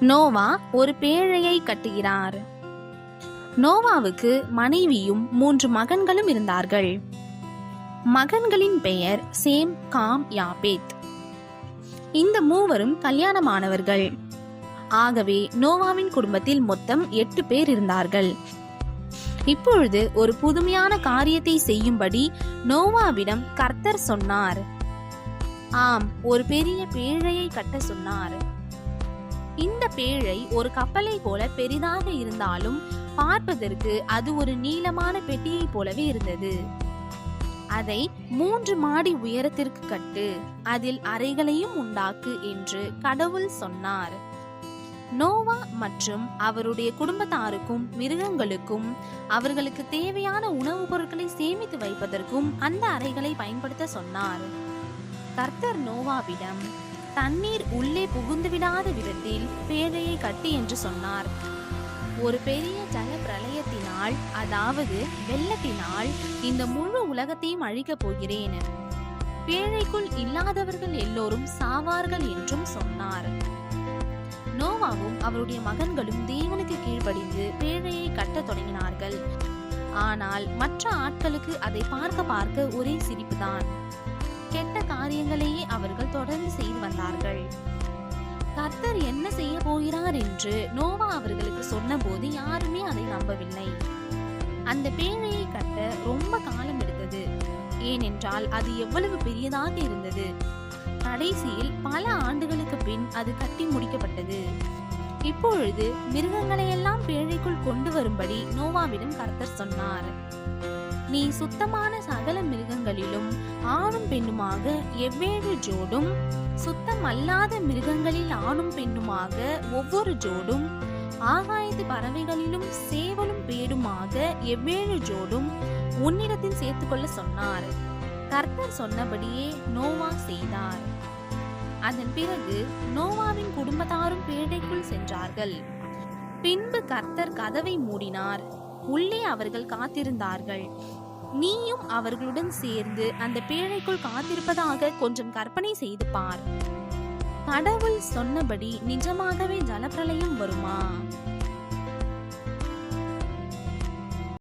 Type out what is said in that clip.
நோவா ஒரு பேழையை கட்டுகிறார். நோவாவுக்கு மனைவியும் மூன்று மகன்களும் இருந்தார்கள். மகன்களின் பெயர் சேம் காம் யாபேத். இந்த மூவரும் கல்யாணமானவர்கள். ஆகவே நோவாவின் குடும்பத்தில் மொத்தம் எட்டு பேர் இருந்தார்கள். இப்பொழுது ஒரு புதுமையான காரியத்தை செய்யும்படி நோவாவிடம் கர்த்தர் சொன்னார். ஆம் ஒரு பெரிய பேழையை கட்ட சொன்னார். இந்த பேழை ஒரு கப்பலை போல பெரிதாக இருந்தாலும் பார்ப்பதற்கு அது ஒரு நீளமான பெட்டியை போலவே இருந்தது. அதை மூன்று மாடி உயரத்திற்கு கட்டு அதில் அறைகளையும் உண்டாக்கு என்று கடவுள் சொன்னார். நோவா மற்றும் அவருடைய குடும்பத்தாருக்கும் மிருகங்களுக்கும் அவர்களுக்கு தேவையான உணவுப் பொருட்களை சேமித்து வைப்பதற்கும் அந்த அறைகளை பயன்படுத்த சொன்னார். கர்த்தர் நோவாவிடம் தண்ணீர் உள்ளே புகுந்து விடாத விதத்தில் பேழையை கட்டி என்று சொன்னார். ஒரு பெரிய ஜல பிரளயத்தினால் அதாவது வெள்ளத்தினால் இந்த முழு உலகத்தையும் அழிக்கப் போகிறேன். பேழைக்குள் இல்லாதவர்கள் எல்லோரும் சாவார்கள் என்றும் சொன்னார். நோவாவும் அவருடைய மகன்களும் தேவனுக்கு கீழ்ப்படிந்து பேழையை கட்டத் தொடங்கினார்கள். ஆனால் மற்ற ஆட்களுக்கு அதை பார்க்க பார்க்க ஒரே சிரிப்புதான். கெட்ட காரியங்களையே அவர்கள் தொடர்ந்து செய்து வந்தார்கள். கர்த்தர் என்ன செய்ய போகிறார் என்று நோவா அவர்களுக்கு சொன்னபோது யாருமே அதை நம்பவில்லை. அந்த பேழையை கட்ட ரொம்ப காலம் எடுத்தது. ஏனென்றால் அது எவ்வளவு பெரியதாக இருந்தது. கடைசியில் பல ஆண்டுகளுக்கு பின் அது கட்டி முடிக்கப்பட்டது. இப்பொழுது மிருகங்களையெல்லாம் பேழைக்குள் கொண்டு வரும்படி நோவாவிடம் கர்த்தர் சொன்னார். நீ சுத்தமான சகல மிருகங்களிலும் ஆணும் பெண்ணுமாக எவ்வேறு ஜோடும் சுத்தமல்லாத மிருகங்களில் ஆணும் பெண்ணுமாக ஒவ்வொரு ஜோடும் ஆகாயத்து பறவைகளிலும் சேவலும் பேடுமாக எவ்வேறு ஜோடும் உன்னிடத்தில் சேர்த்துக்கொள்ள சொன்னார். கர்த்தர் சொன்னபடியே நோவா செய்தார். அதன் பிறகு நோவாவின் குடும்பத்தாரும் பேடைக்குள் சென்றார்கள். பின்பு கர்த்தர் கதவை மூடினார். உள்ளே அவர்கள் காத்திருந்தார்கள். நீயும் அவர்களுடன் சேர்ந்து அந்த பேழைக்குள் காத்திருப்பதாக கொஞ்சம் கற்பனை செய்து பார். கடவுள் சொன்னபடி நிஜமாகவே ஜலப்பிரளயம் வருமா?